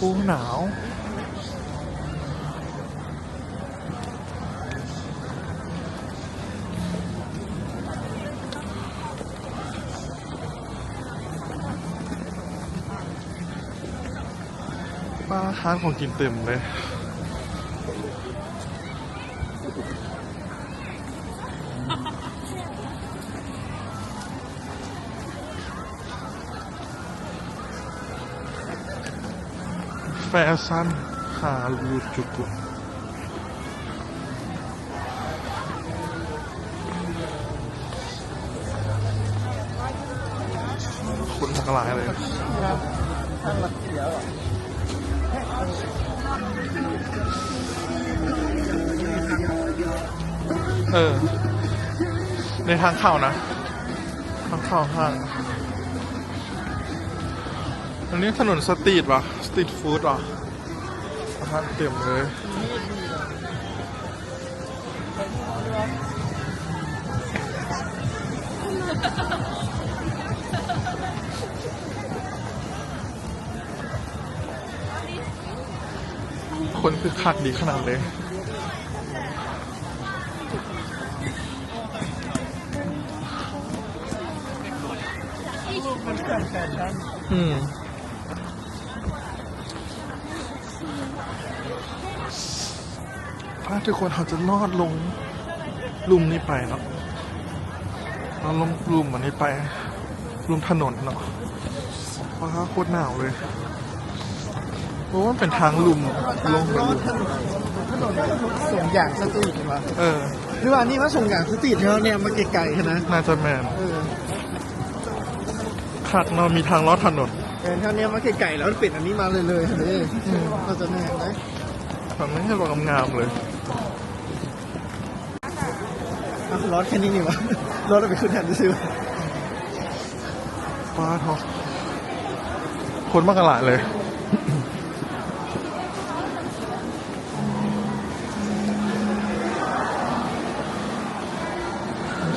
กูหนาว ป้าค้างของกินเต็มเลย แฟชั่นฮารูจุกุคุณทักลายเลยเออ ในทางเข้านะ ทางเข้าห้างอันนี้ถนนสตรีทวะ ตรีทฟู้ดวะอาหารเต็มเลยคนคือคักดีขนาดเลยอืมถ้า ทุกคนเขาจะลอดลงลุ่มนี้ไปเนาะเราลงลุ่มอันนี้ไปลุ่มถนนเนาะว้าโคตรหนาวเลยเพราะว่ามันเป็นทางลุ่มลงไปรอลุ่ดมถนนถนนส่งอย่างสตรีทวะเออหรือว่านี่ว่าส่งอย่างสตรีทเขาเนี่ยมาไกลๆนะน่าจะแมนเออขัดเนาะมีทางลอดถนนแต่ถ้าเนี่ยมาไกลๆแล้วปิดอันนี้มาเลยเลยๆเลยเราจะแน่ไหมทำให้เรางามๆเลย อะร้อนแค่นี้นี่วะรถเราไปขึ้นแทนซื้อฟ้าทอคนมากกระหลาเลย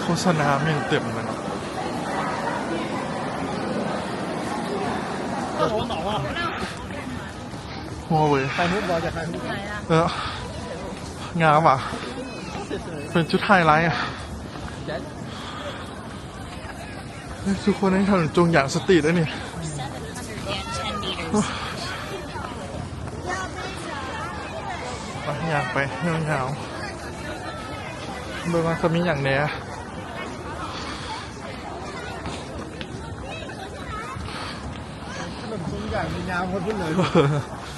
โฆษณาไม่เต็มเลยนะหัวเว้ยถ่ายรูปบอจากถ่ายรูปเอองามอะ เป็นชุดไฮไลท์อะเฮ้ยทุกคนให้ถนนจงอย่างสตรีทได้นี่ไปอยากไปเงาๆเบอร์มาจะมีอย่างเนี้ยถนนส่งอย่างมีงามคนพูดเลย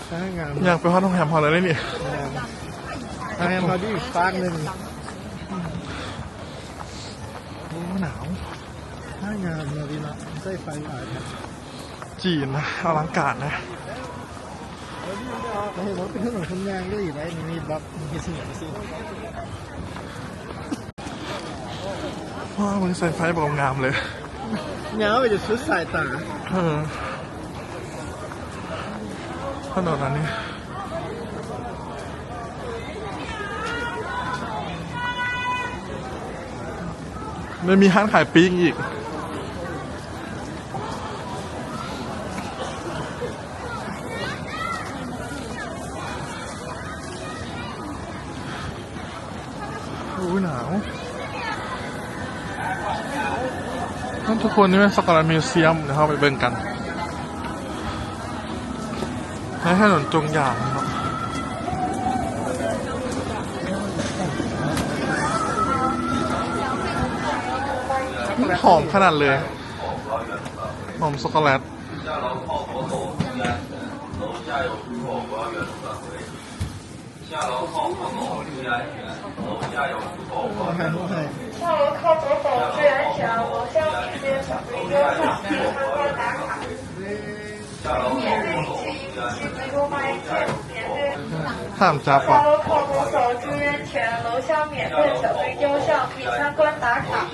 ใช่งามอยากไปห้องโรงแรมพอแล้วได้นี่งามมาดิฟางหนึ่ง โอ้ หนาวใช่งามเลยดีนะใส่ไฟหลายครับจีนนะอลังการนะเราเห็นว่าเป็นถนนคนยางได้อีกไหมนี่มีบล็อกมีเสียงสิว้าวมันใส่ไฟบอกงามเลยเงาไปจะชุดสายตาเออถนนอันนี้ ไม่มีห้างขายปิ้งอีก โอ้ยหนาวนั่นทุกคนนี่เป็นสกอตมิวเซียมเดี๋ยวเข้าไปเบิ่งกันให้ถนนจงอย่าง หอมขนาดเลย หอมช็อกโกแลต ถ่ายรูปให้ 下楼靠左走自然墙，楼下免费小飞优上可以参观打卡。免费领取一笔新回购卖券，免费。 ห้ามจับอ่ะ 下楼靠左走，注意安全。楼下免费小鱼雕像，可参观打卡。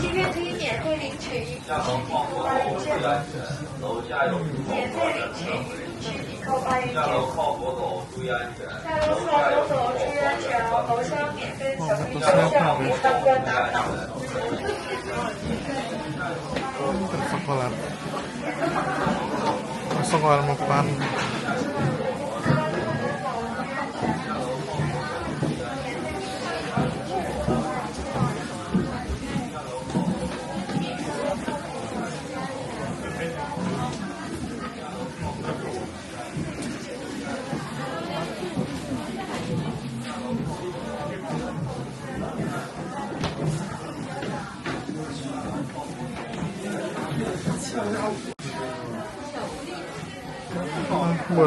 今天可以免费领取一瓶饮料、一个发。免费领取一瓶饮料、一个发。下楼靠左走，注意安全。下楼靠走，注意安全。楼下免费小鱼雕像，可参观打卡。送过来。送过来，麻烦。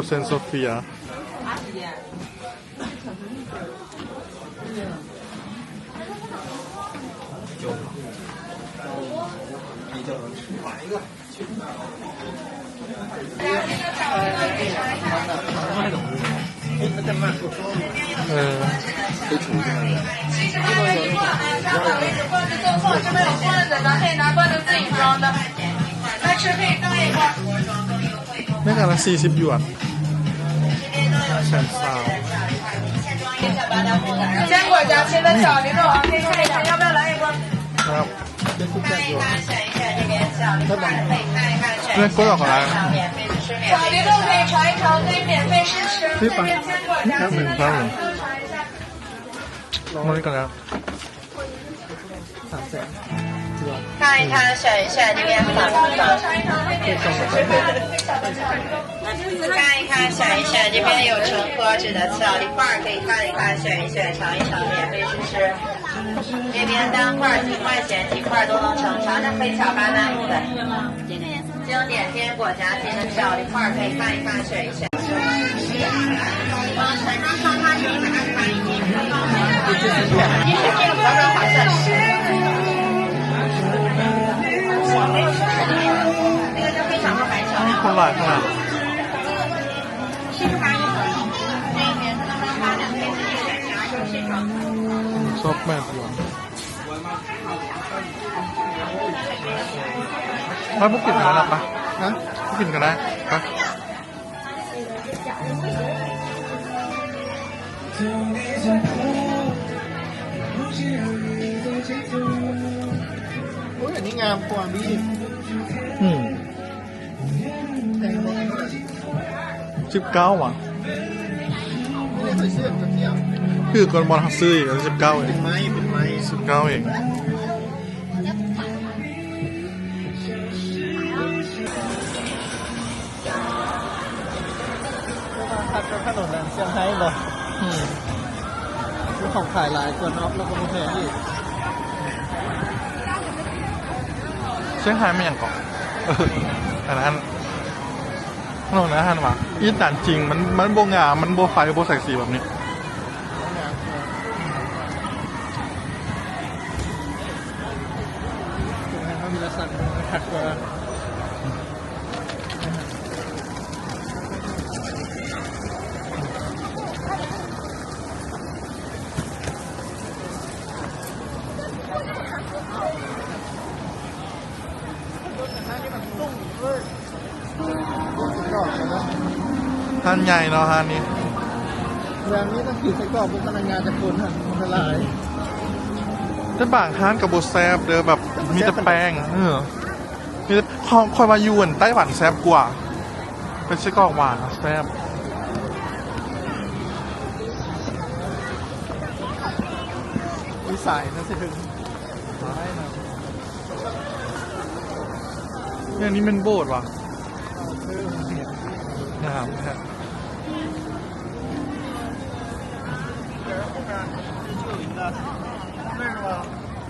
อกโกแลตเ坚果夹，现在小鱼肉啊，可以看一看，要不要来一波？看一看，选一选这边小鱼肉，可以看一看，选一选。小鱼肉可以尝一尝，可以免费试吃。对，坚果夹免费。尝一下。哪你干了？看一看，选一选这边反复尝一尝，可以免费试吃。看一看，选一选，这边有成盒子的小梨块，可以看一看，选一选，尝一尝，免费试吃。这边单块几块钱，几块都能盛，尝尝黑巧巴纳木的。经典坚果夹心的小梨块，可以看一看，选一选。其实这个包装划算。那 อร่อยขนาดชอบมากเลยถ้าพวกกินกันแล้วปะฮะพวกกินกันแล้วปะอ้ยอันนี้งามกว่าพี่อืม สิบเก้าว่ะไม่ใส่เสื้อจะเที่ยวคือก่อนบอลฮัซื้ออีกสิบเก้าเอเป็งนไม้เป็นไม้สิบเก้าเองขับกับถนนแหลมเซี่ยงไฮ้บ่อืมซื้อของขายหลายกว่าน็อปแล้วก็มาแพงอีกเชียงไฮ้ไม่อย่างก่อนเอออันนั้ นขนมนะฮันวะอีสานจริงมันมันโบงามมันโบไฟโบแสงสีแบบนี้มกว่าถึงแม้ว่ามีรสสันขัดกว่า กรอบนะ ฮันใหญ่เนาะฮันนี้แรงนี้ต้องขีดไส้กรอกบนพนักงานจะคนหันมันละลายแต่บางฮันกับโบแซบเด้อแบบมีแต่แป้งเออมีแต่คอยคอยมาอยู่อันไต้หวันแซบกว่า เป็นไส้กรอกหวานนะแซบวิสัยนะสิถึงได้นะเนี่ยนี่เป็นโบสถ์ว่ะ เออเห็นงามแท้ไม่ว่า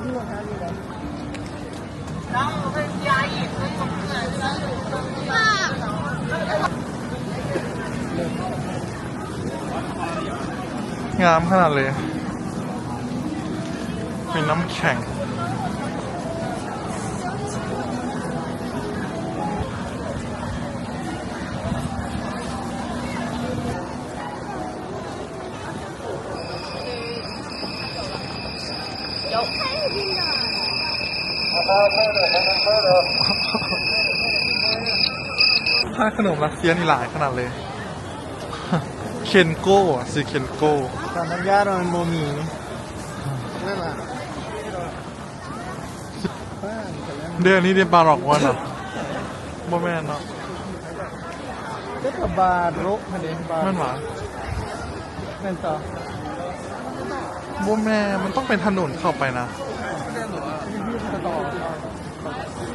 นี่ว่าท้ายอยู่แล้วงามขนาดเลยเป็นน้ำแข็ง ขนมรัสเซียนี่หลายขนาดเลย เคนโก้อะซีเคนโก้ตอนน้ำยาเราเป็นโมมีไม่มาบ้านแต่แล้วเดือนนี้เดือนบารอกวันอะบ่แม่นเนาะก็กับบาร์โรกมาเดนบาร์แม่นหวานั่นต่อบ่แม่มันต้องเป็นถนนเข้าไปนะต่อ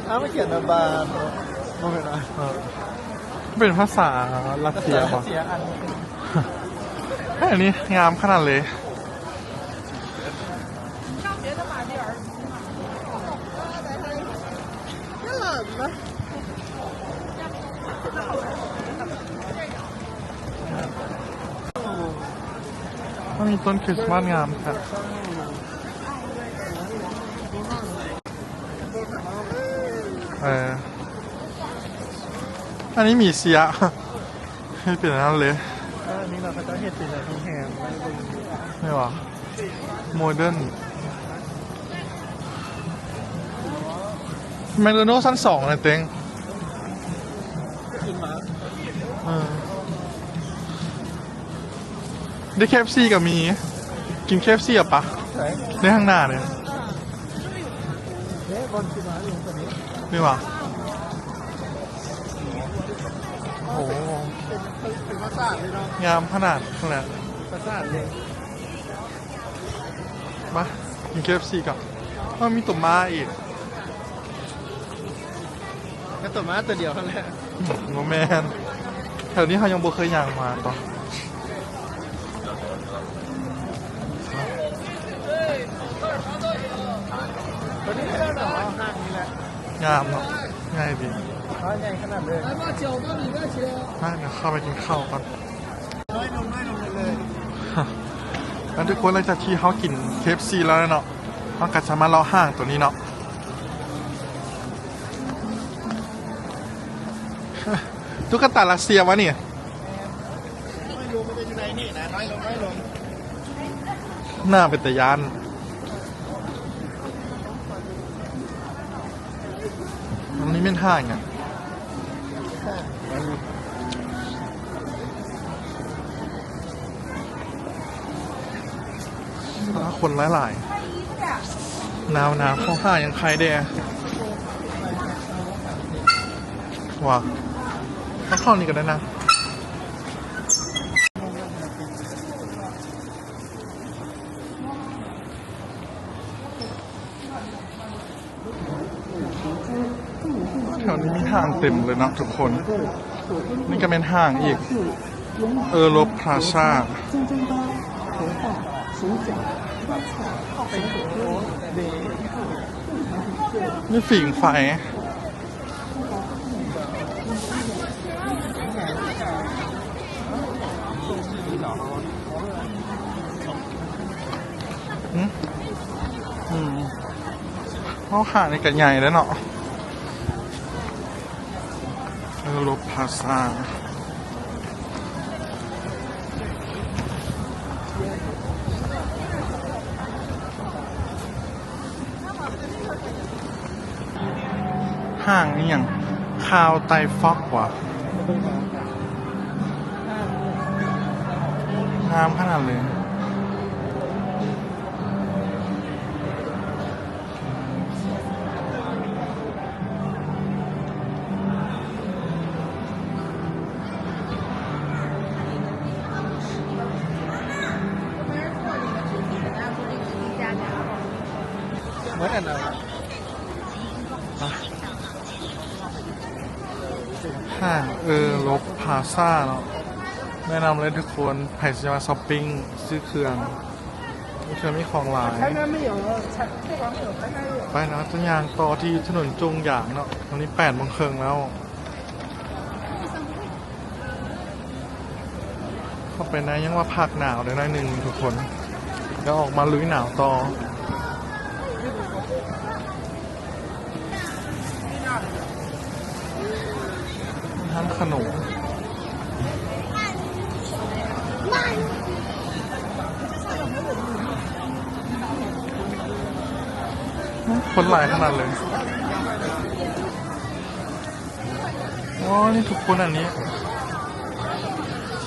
อ้าวไม่เขียนว่าบาร์โรกโมเป็นไรเออ เป็นภาษารัสเซียป่ะเอันนี้งามขนาดเลยมันมีต้นคริสต์มาสงามครับเออ อันนี้หมีเสียให้เป็นอันนั้นเลยอันนี้เราก็จะเห็ดเป็นอะไรแห้งๆไว้บนไม่หรอโมเดิร์นแมคโดนัลด์ชั้นสองเลยเต็งกินหมาเออได้เคฟซีกับมี กินเคฟซีกับปะใช่ในข้างหน้าเนี่ยเอ๊ะบอลกินหมาอยู่ตรงนี้นี่หวะโอ้โหเป็นเป็นประสาทเลยเนาะงามขนาดขนาดประสาทเลยมากินเคฟซีกับว่ามีตัวม้าอีกก็ตัวม้าตัวเดียวเท่านั้นแหละโมแมนแถวนี้เขายังบ่เคยย่างมาต่อตัวนี้ไม่ได้หรอห้างนี้แหละงามเนาะง่ายดี ร้อยใหญ่ขนาดเลยมาเดี๋ยวเข้าไปกินข้าวก่อนน้อยนมน้อยนมเลยงั้นทุกคนหลังจากที่เขากินเคฟซีแล้วเนาะเขาก็จะมาเลาะห้างตัวนี้เนาะตุ๊กตารัสเซียวะเนี่ยน้อยลงมันจะอยู่ไหนนี่นะน้อยลงน้อยลงหน้าเป็นตะยานอันนี้เป็นห้างอะอ่า คนหลายๆหนาวหนาวข้าห้างยังใครเด้ว้าต้องเข้านี่กันได้นะแถวนี้มีห้างเต็มเลยนะทุกคน นี่ก็เป็นห้างอีก เออลบพลาซ่า นี่ฝิ่งไฟ อืมเขาขาในกันใหญ่แล้วเนาะโลพาซา ห้างนี่อย่างคาวไตฟอกว่ะงามขนาดเลย ซ่าเนาะแนะนำเลยทุกคนใครจะมาช้อปปิ้งซื้อเครื่องเครื่องมีของหลายไปนะต้นยางต่อที่ถนนจงหยางเนาะตอนนี้แปดโมงเครึ่งแล้ว เข้าไปนะยังว่าภาคหนาวเด้หน่อยหนึ่งทุกคน แล้วออกมาลุยหนาวต่อ คนหลายขนาดเลย อ๋อ นี่ทุกคนอันนี้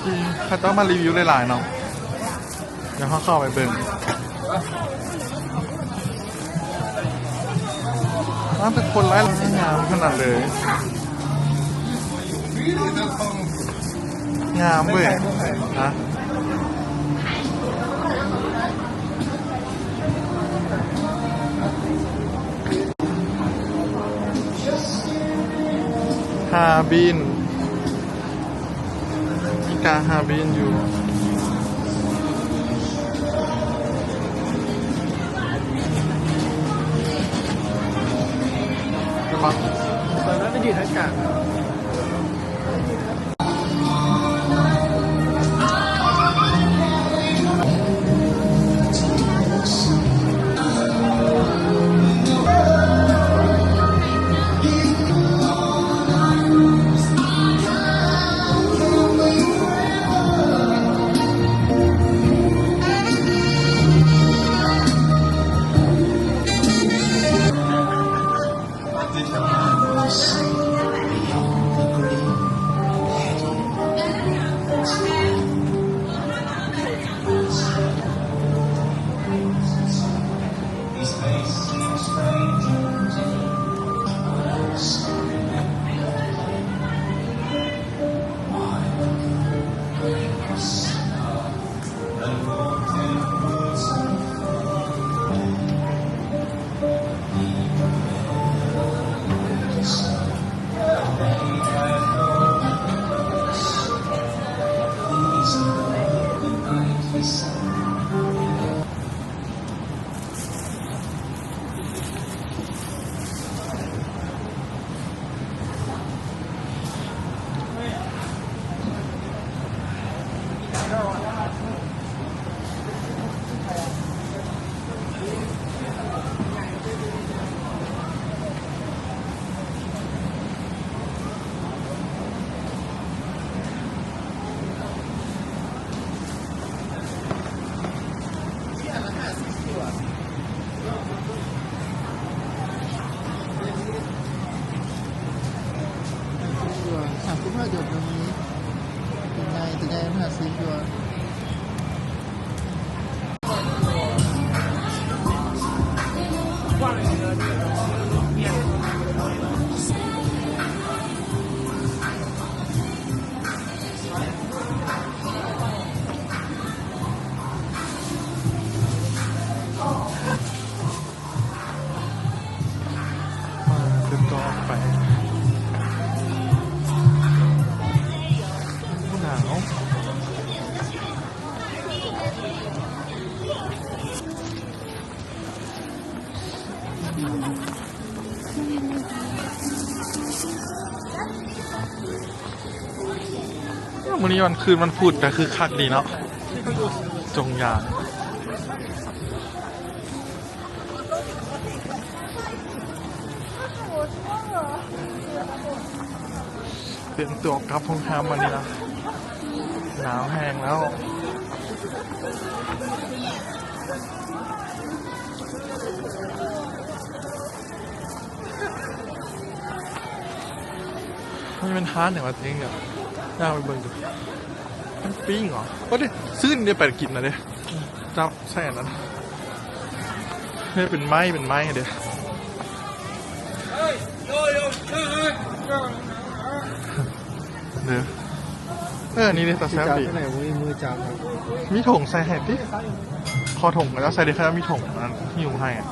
ที่เขาต้องมารีวิวหลายๆเนาะ เดี๋ยวเขาเข้าไปเบิ่งน่าเป็นคนไร้งามขนาดเลย งามเว้ยนะ ฮาบินมีกาฮาบินอยู่ใช่ปะตอนนั้นไม่ดีทั้งก พื่อหยดตรงนี้เป็นไงแต่ใจพระสิงห์ตัว วันนี้วันคืนมันพูดแต่คือคักดีเนาะจงยางเตรียมตัวกลับห้องน้ำมานี่นะหนาวแห้งแล้วมันเป็นฮาร์ดเนี่ยว่าจริงเนี่ ยน่าไปเบิ่งดูมันปิ้งเหรอก็ดิซื้อนี่เดี๋ยวไปกินนะเด้จับใส่อันนั้นให้เป็นไม้เป็นไม้เดี๋ยวเดี๋ยวเออ นี่เนี่ยตาแซ่บจับดีที่ไหนมือมือจับครับมีถุงใส่ให้ดิคอถุงแล้วใส่ได้แค่มีถุงนั้นหิวให้อะ